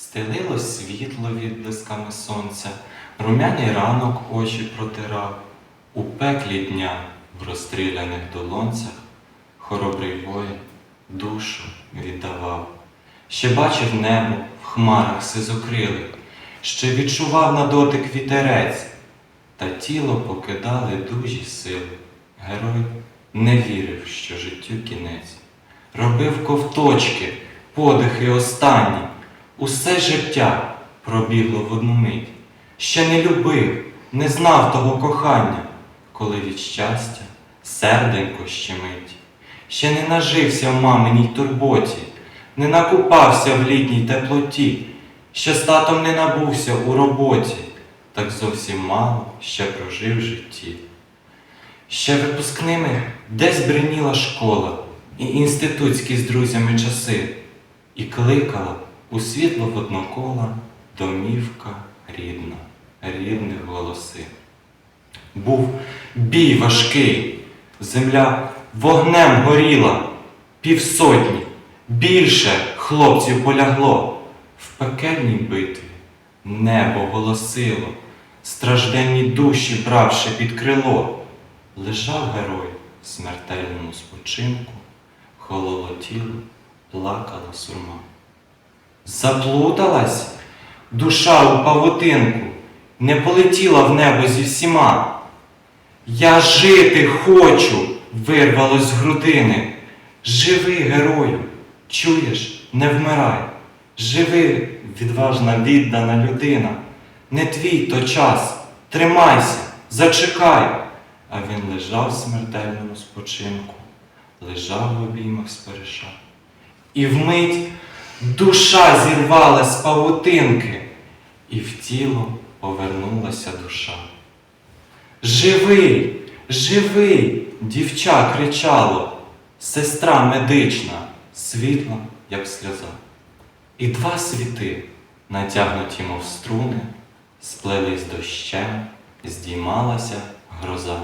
Стелилось світло відблисками сонця, румяний ранок очі протирав, у пеклі дня в розстріляних долонцях хоробрий воїн душу віддавав. Ще бачив небо в хмарах сизокрилих, ще відчував на дотик вітерець, та тіло покидали дужі сили. Герой не вірив, що життю кінець. Робив ковточки, подихи останні. Усе життя пробігло в одну мить. Ще не любив, не знав того кохання, коли від щастя серденько щемить. Ще не нажився в маминій турботі, не накупався в літній теплоті, ще з татом не набувся у роботі, так зовсім мало ще прожив в житті. Ще випускними десь бриніла школа і інститутські з друзями часи, і кликала у світло воднокола домівка рідна, рідних голоси. Був бій важкий, земля вогнем горіла, півсотні, більше хлопців полягло. В пекельній битві небо голосило, стражденні душі бравши під крило. Лежав герой в смертельному спочинку, хололо тіло, плакала сурма. Заплуталась душа у павутинку, не полетіла в небо зі всіма. Я жити хочу, вирвалось з грудини. Живи, герою, чуєш, не вмирай. Живи, відважна віддана людина. Не твій то час, тримайся, зачекай. А він лежав в смертельному спочинку, лежав в обіймах спереша. І вмить душа зірвала з павутинки, і в тіло повернулася душа. Живий, живий, дівча кричало, сестра медична, світла, як сльоза. І два світи, натягнуті, мов струни, сплелись дощем, здіймалася гроза.